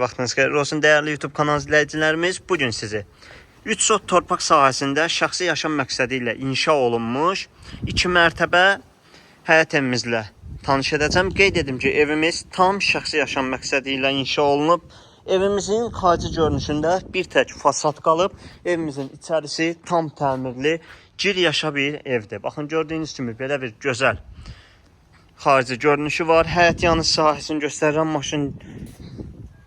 Vaxtınız xeyirli olsun değerli YouTube kanal izləyicilərimiz. Bu gün sizi 3 sot torpaq sahəsində şəxsi yaşam məqsədi inşa olunmuş 2 mərtəbə həyət evimizlə tanış edəcəm. Qeyd edim ki, evimiz tam şəxsi yaşam məqsədi inşa olunub. Evimizin xarici görünüşündə bir tək fasad qalıb. Evimizin içərisi tam təmirli, gir yaşa bir evdir. Baxın gördüyünüz kimi belə bir gözəl xarici görünüşü var. Həyət yanı sahəsini göstərirəm. Maşın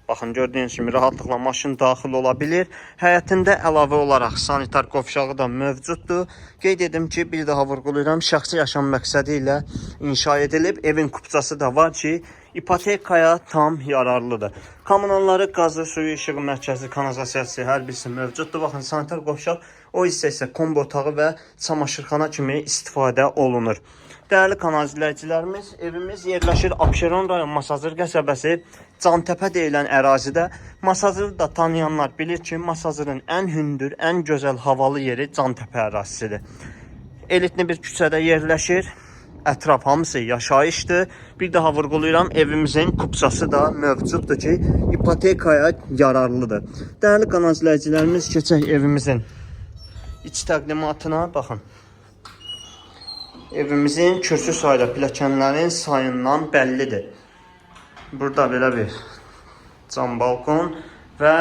Baxın gördüyünüz kimi rahatlıqla maşın daxil ola bilir. Həyətində əlavə olaraq sanitar qovşağı da mövcuddur. Qeyd edim ki, bir daha vurğulayıram, şəxsi yaşam məqsədi inşa edilib. Evin kupçası da var ki, ipotekaya tam yararlıdır. Kommunalları, qazı, suyu, işığı, mərkəzi, kanalizasiyası hər birisi mövcuddur. Baxın sanitar qovşaq, o hissə isə kombo otağı və çamaşırxana kimi istifadə olunur. Dəyərli kanal izləyicilərimiz, evimiz yerləşir Abşeron rayon Masazır qəsəbəsi Cantəpə deyilən ərazidə. Masazırı da tanıyanlar bilir ki, Masazırın ən hündür, ən gözəl havalı yeri Cantəpə ərazisidir. Elitli bir küçədə yerləşir. Ətraf hamısı yaşayışdır. Bir daha vurğulayıram, evimizin kupçası da mövcuddur ki, ipotekaya yararlıdır. Dəyərli kanal izləyicilərimiz, keçək evimizin iç təqdimatına baxın. Evimizin kürsü sayda pilləkənlərin sayından bəllidir. Burada belə bir cam balkon və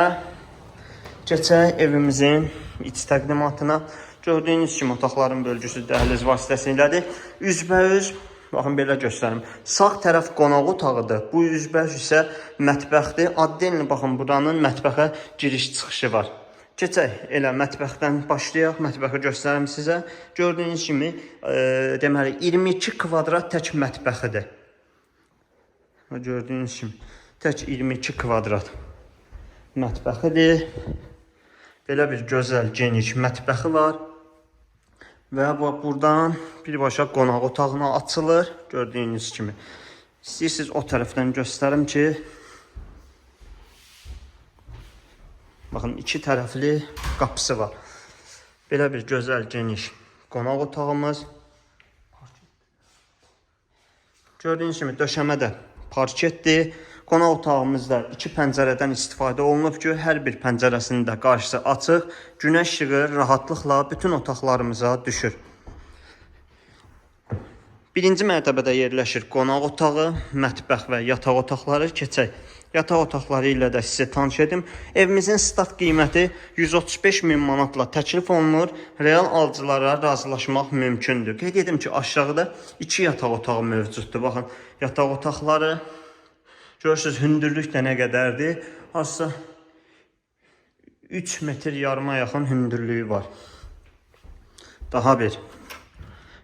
keçək evimizin iç təqdimatına. Gördüyünüz kimi otaqların bölgüsü dəhliz vasitəsilədir. Üzbəüz Baxın belə göstərim. Sağ tərəf qonaq otağıdır. Bu üzbəüz isə mətbəxdir. Addenli baxın buranın mətbəxə giriş çıxışı var. Keçək elə mətbəxdən başlayaq. Mətbəxi göstərim sizə. Gördüyünüz kimi, e, deməli 22 kvadrat tək mətbəxidir. Gördüyünüz kimi tək 22 kvadrat mətbəxidir. Belə bir gözəl geniş mətbəxi var. Və bu buradan birbaşa qonaq otağına açılır. Gördüyünüz kimi. İstəyirsiniz o tərəfdən göstərim ki, Baxın iki tərəfli qapısı var. Belə bir gözəl geniş qonaq otağımız. Gördüyünüz kimi döşəmə də parketdir. Qonaq otağımızda iki pəncərədən istifadə olunub ki, hər bir pəncərəsinin də qarşısı açıq, günəş işığı rahatlıqla bütün otaqlarımıza düşür. Birinci mərtəbədə yerləşir qonaq otağı, mətbəx və yataq otaqları. Keçək. Yataq otaqları ilə də sizə tanış edim. Evimizin start qiyməti 135 min manatla təklif olunur. Real alıcılara razılaşmaq mümkündür. Qeyd edim ki, aşağıda 2 yataq otağı mövcuddur. Baxın, yataq otaqları görürsüz hündürlük də nə qədərdir? Hardasa 3 metr yarıma yaxın hündürlüyü var. Daha bir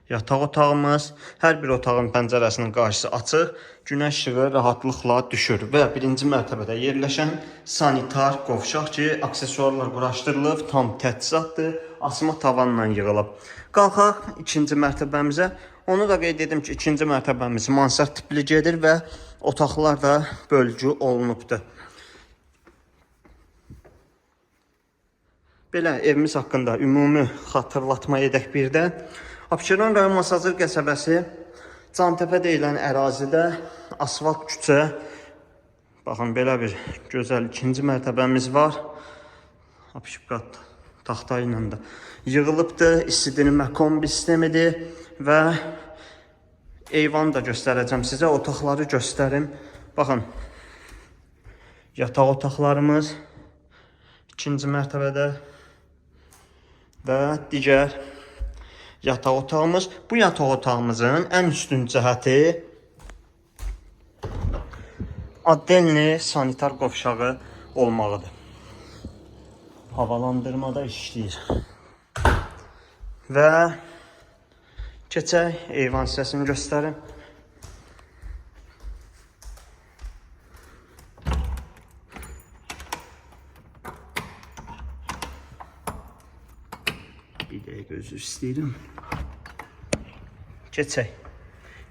Yataq otağımız, hər bir otağın pəncərəsinin qarşısı açıq, günəş işığı rahatlıqla düşür və birinci mərtəbədə yerləşən sanitar qovşaq ki, aksesuarlar quraşdırılıb, tam təchizatdır, asma tavanla yığılıb. Qalxaq ikinci mərtəbəmizə. Onu da qeyd edim ki, ikinci mərtəbəmiz mansard tipli gedir və otaqlar da bölgü olunubdur. Belə evimiz haqqında ümumi xatırlatma edək bir də. Abşeron rayon Masazır qəsəbəsi Cantəpə deyilən ərazidə asfalt küçə. Baxın belə bir gözəl ikinci mərtəbəmiz var. Apşiqat taxta ilə də yığılıbdır. İstidirmə kombi sistemidir və eyvan da göstərəcəm sizə. Otaqları göstərim. Baxın. Yataq otaqlarımız ikinci mərtəbədə və digər yataq otağımız. Bu yataq otağımızın ən üstün cəhəti Addelni sanitar qovşağı olmağıdır. Havalandırma da işləyir. Və keçək eyvan hissəsini göstərim. Bir dəqiqə özür istəyirəm. Keçək.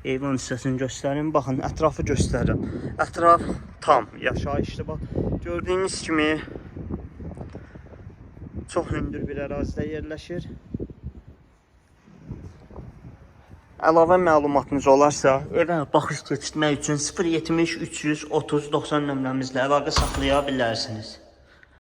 Eyvan hissəsini göstərim. Baxın, ətrafı göstərirəm. Ətraf tam yaşayışlı. Bax, gördüyünüz kimi çox hündür bir ərazidə yerləşir. Əlavə məlumatınız olarsa, evə baxış keçirtmək üçün 070 330 90 nömrəmizlə əlaqə saxlaya bilərsiniz.